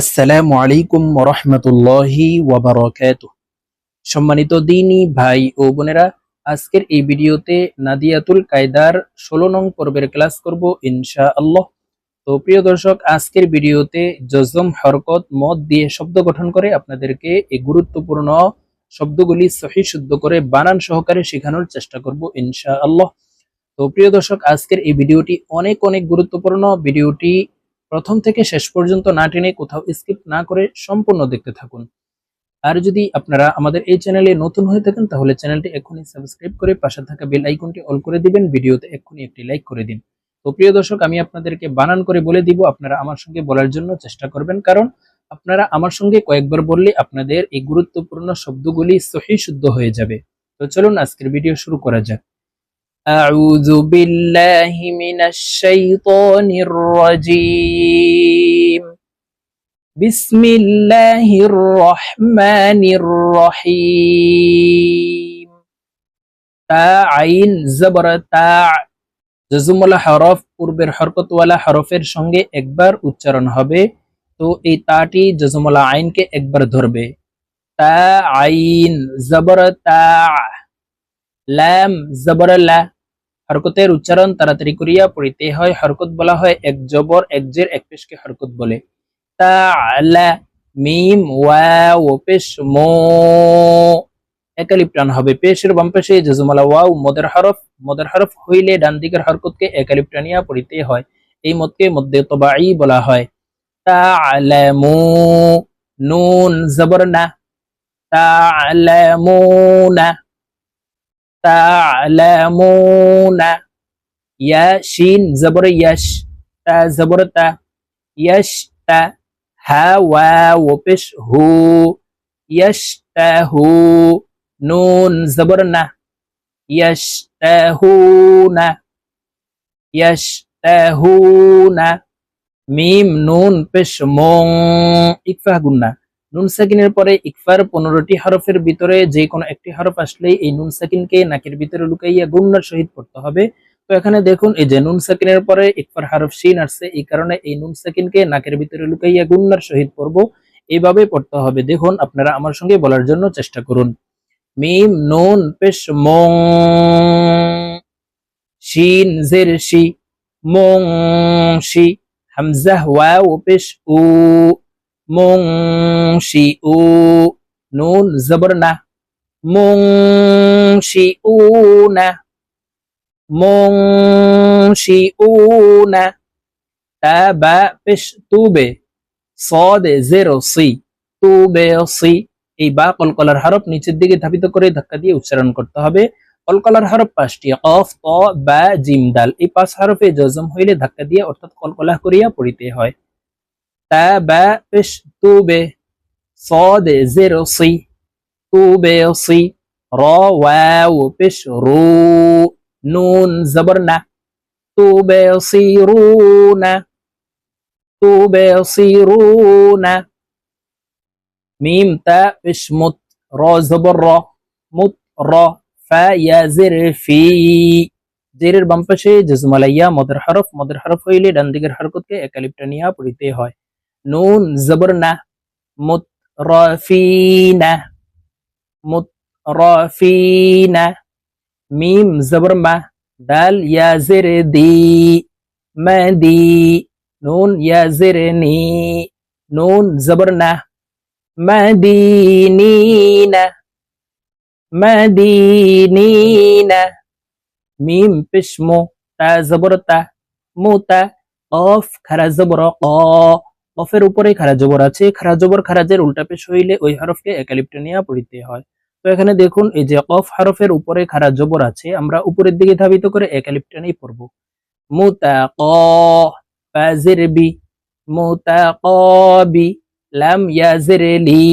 আসসালামু আলাইকুম রহমতুল্লাহি ওয়াবারাকাত সম্মানিত দিনী ভাই ও বোনেরা, আজকের এই ভিডিওতে নাদিয়াতুল কায়দার ষোলো নং পর্বের ক্লাস করব ইনশা আল্লাহ তো প্রিয় দর্শক, আজকের ভিডিওতে জজম হরকত, মদ দিয়ে শব্দ গঠন করে আপনাদেরকে এই গুরুত্বপূর্ণ শব্দগুলি সহি শুদ্ধ করে বানান সহকারে শেখানোর চেষ্টা করব ইনশা আল্লাহ তো প্রিয় দর্শক, আজকের এই ভিডিওটি অনেক অনেক গুরুত্বপূর্ণ। ভিডিওটি প্রথম থেকে শেষ পর্যন্ত না টেনে কোথাও স্কিপ না করে সম্পূর্ণ দেখতে থাকুন। আর যদি আপনারা আমাদের এই চ্যানেলে নতুন হয়ে থাকেন, তাহলে চ্যানেলটি এক্ষুনি সাবস্ক্রাইব করে পাশে থাকা বেল আইকনটি অল করে দিবেন, ভিডিওতে এক্ষুনি একটি লাইক করে দিন। তো প্রিয় দর্শক, আমি আপনাদেরকে বানান করে বলে দিব, আপনারা আমার সঙ্গে বলার জন্য চেষ্টা করবেন, কারণ আপনারা আমার সঙ্গে কয়েকবার বললে আপনাদের এই গুরুত্বপূর্ণ শব্দগুলি সহি শুদ্ধ হয়ে যাবে। তো চলুন আজকের ভিডিও শুরু করা যাক। أعوذ بالله من الشيطان الرجيم بسم الله الرحمن الرحيم তা আইন জবর তা জজুমলা হরফ পূর্বের হরকতওয়ালা হরফের সঙ্গে একবার উচ্চারণ হবে তো এই তাটি জজুমলা আইনকে একবার ধরবে তা আইন জবর তা লাম জবর লা হরকতের উচ্চারণ তাড়াতাড়ি করিয়া পড়িতে হয়। হরকত বলা হয় এক জবর, এক জের, এক পেশকে হরকত বলে। তা আলা মিম, ওয়াও, পেশ, মো। একালিপ টান হবে পেশের বাম পাশে জজমালা ওয়াও, মদের হরফ। মদের হরফ হইলে ডান দিকের হরকতকে একালিপ টানিয়া পড়িতে হয়। এই মতকে মধ্যে তবাই বলা হয়। তা আলামু নুন, জবর না। তা তা'লামুনা ইয়া শিন জবর ইয়াশ তা জবর তা ইয়াশ তা হা ওয়া ও পেশ হু ইয়াশ তা হু নুন জবর না ইয়াশ তা হু না ইয়াশ তা হু না মিম নুন পেশ মং ইকফা গুন্না নুন সাকিনের পরে ইকফার পনেরোটি হরফের ভিতরে যে কোনো একটি হরফ আসলে এই নুন সাকিনকে নাকের ভিতরে লুকাইয়া গুন্নার সহিত পড়তে হবে। তো এখানে দেখুন, এই যে নুন সাকিনের পরে ইকফার হরফ শিন আসছে, এই কারণে এই নুন সাকিনকে নাকের ভিতরে লুকাইয়া গুন্নার সহিত পড়ব, এইভাবে পড়তে হবে। দেখুন, আপনারা আমার সঙ্গে বলার জন্য চেষ্টা করুন। মিম, নুন, পেশ, মং, শিন, জের, শি, মং, শি হামজাহ ওয়াও, পেশ, উ মুং শি উ নুন জবর না মুং শি উ না মুং শি উ না তা বা পেশ তুবে সদে জেরো সি তুবে সি এই বা কলকলার হরপ নিচের দিকে ধাপিত করে ধাক্কা দিয়ে উচ্চারণ করতে হবে। কলকলার হরফ পাঁচটি অফ অ বা, জিম, দাল। এই পাঁচ হরফে জজম হইলে ধাক্কা দিয়ে অর্থাৎ কলকলা করিয়া পড়িতে হয়। تابع بش توبة صاد زر صي توبة صي را واو بش رو نون زبرنا توبة يصيرون توبة يصيرون ميم تاء بش مت را زبر را مت را فا يا زر في জেরের বাম পাশে জজমালাইয়া মদের হরফ মদের হরফ হইলে ডান দিকের হরকতকে একালিপটা নিয়ে পড়িতে হয় নুন জবর না মুতরফিনা মুতরফিনা মিম জবর মা দাল ইয়া জের দি মাদি নুন ইয়া জের নি নুন জবর না মাদিনিনা মাদিনিনা মিম পেশমো তা জবর মুতা অফ খারা জবর ক কফের উপরে খারা জবর আছে। খারা জবর খারাজের উল্টা পেশ হইলে ওই হরফকে একালিপ্টে নিয়ে পড়িতে হয়। তো এখানে দেখুন, এই যে কফ হরফের উপরে খারা জবর আছে, আমরা উপরের দিকে ধাবিত করে একালিপ্টে নিয়ে পড়ব। মুতাক ফাজির বি মুতাকাবি, লাম ইয়াজির লি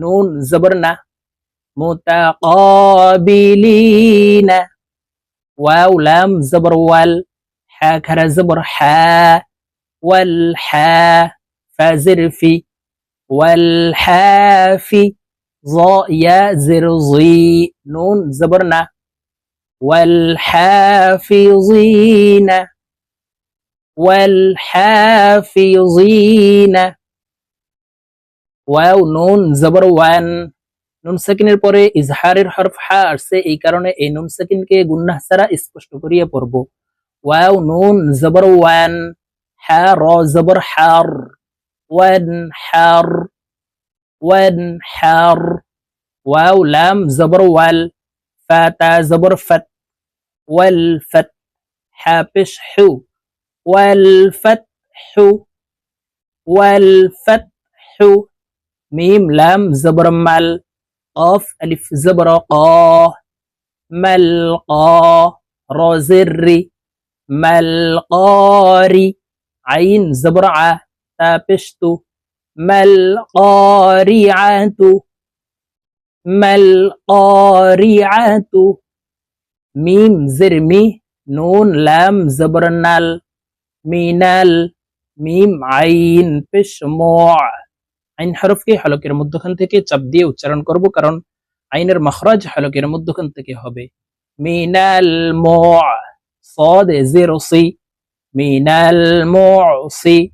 নুন জবর না। মুতাকাবিলিনা, ওয়াও, লাম জবর ওয়াল, হা, খারা জবর হা, ওয়াল হা। فازر في والحافي ظا يا زر ظي نون زبرنا والحافظين والحافظين ওয়াও নুন জবর ওয়ান নুন সাকিনের পরে ইজহারের হরফ হা আসছে এই কারণে এই নুন সাকিনকে গুন্নাহ ছাড়া স্পষ্ট করিয়া পড়ব ওয়াও নুন জবর ওয়ান হা র জবর হার وانحر وانحر. واو لام زبر وال. فاتا زبر فت. والفت حابش حو. والفتح والفتح ميم لام زبر مال. قاف ألف زبر قا. ملقى رزري ملقاري. عين زبرعه زبر ع تابشتو ملقارعة ملقارعة ميم زرمي نون لام زبر نال مينال মিম আইন পেশ আইন হরফকে হলকের মধ্যখান থেকে চাপ দিয়ে উচ্চারণ করব কারণ আইনের মখরাজ হলকের মধ্যখান থেকে হবে মিনাল صاد زيرو سي من المعصي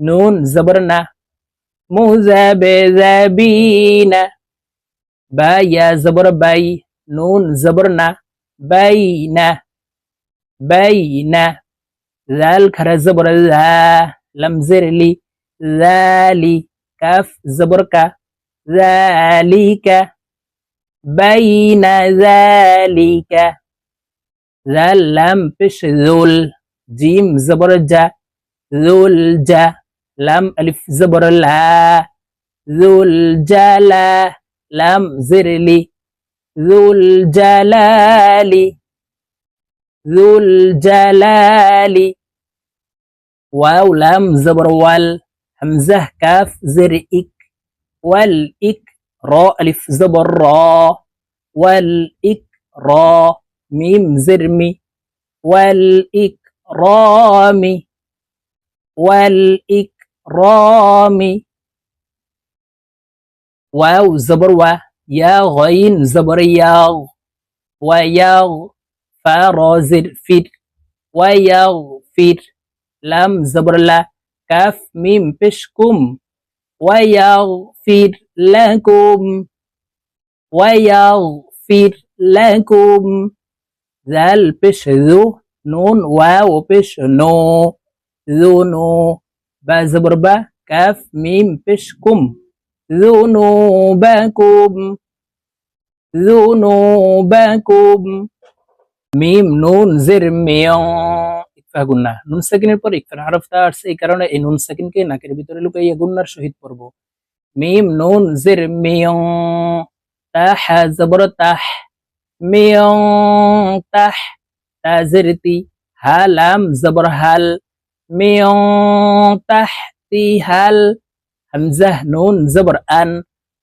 نون زبرنا. مذبذبين بايا زبر باي. نون زبرنا. باينا. باينا. بين ذلك زبر ذا. لم زر لي. ذالي. كاف زبرك. ذلك بين ذلك ذا لم بش ذل جيم زبر جا. زبرجة جا. لم ألف زبر لا ذول جلا لم زر لي ذول جلالي ذو الجلال واو لام زبر وال همزة كاف زر إك والإك را ألف زبر را والإك را ميم زرمي والإك رامي والإك رامي واو زبر و يا غين زبر ياغ وياغ فرازر فير ويغفر لام زبر لا كاف ميم بشكم ويغفر لكم ويغفر لكم ذال بش ذو نون واو بش نو. ذو نو. বা জবর বা কাফ মিম পেশ কুম যুনুবাকুম যুনুবাকুম মিম নুন জির মিয়াও গুন্না নুন সাকিনের পর ইকফার হরফটা আসছে এই কারণে এই নুন সাকিনকে নাকের ভিতরে লুকাইয়া গুন্নার সহিত পড়ব মিম নুন জির মিয়াও তাহ জবর তাহ মিয়াও তাহ তাজিরতি হালাম জবর হাল মিয়ং তাহতি হাল হামজাহ নুন জবর আন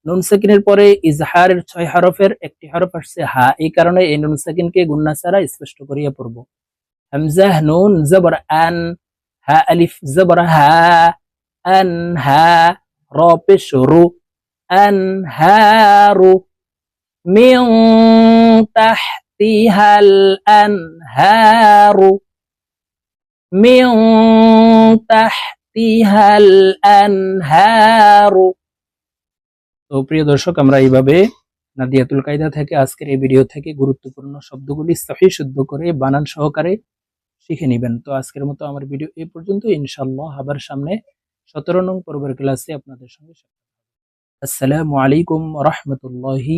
নুন সাকিনের পরে ইজহারের ছয় হরফের একটি হরফ আসছে হা। এই কারণে এই নুন সাকিনকে গুন্না ছাড়া স্পষ্ট করিয়া পড়ব। হামজাহ নুন জবর আন, হা আলিফ জবর হা, আন হা, র পেশ রু আন হারু মিন তাহতিহাল আনহারু। মিন তাহতিহাল আনহারু তো প্রিয় দর্শক, আমরা এইভাবে নাদিয়াতুল কায়দা থেকে আজকের এই ভিডিও থেকে গুরুত্বপূর্ণ শব্দগুলি সহি শুদ্ধ করে বানান সহকারে শিখে নেবেন। তো আজকের মতো আমার ভিডিও এই পর্যন্ত। ইনশাল্লাহ আবার সামনে সতেরো নং পর্বের ক্লাসে আপনাদের সঙ্গে আসসালামু আলাইকুম রহমতুল্লাহি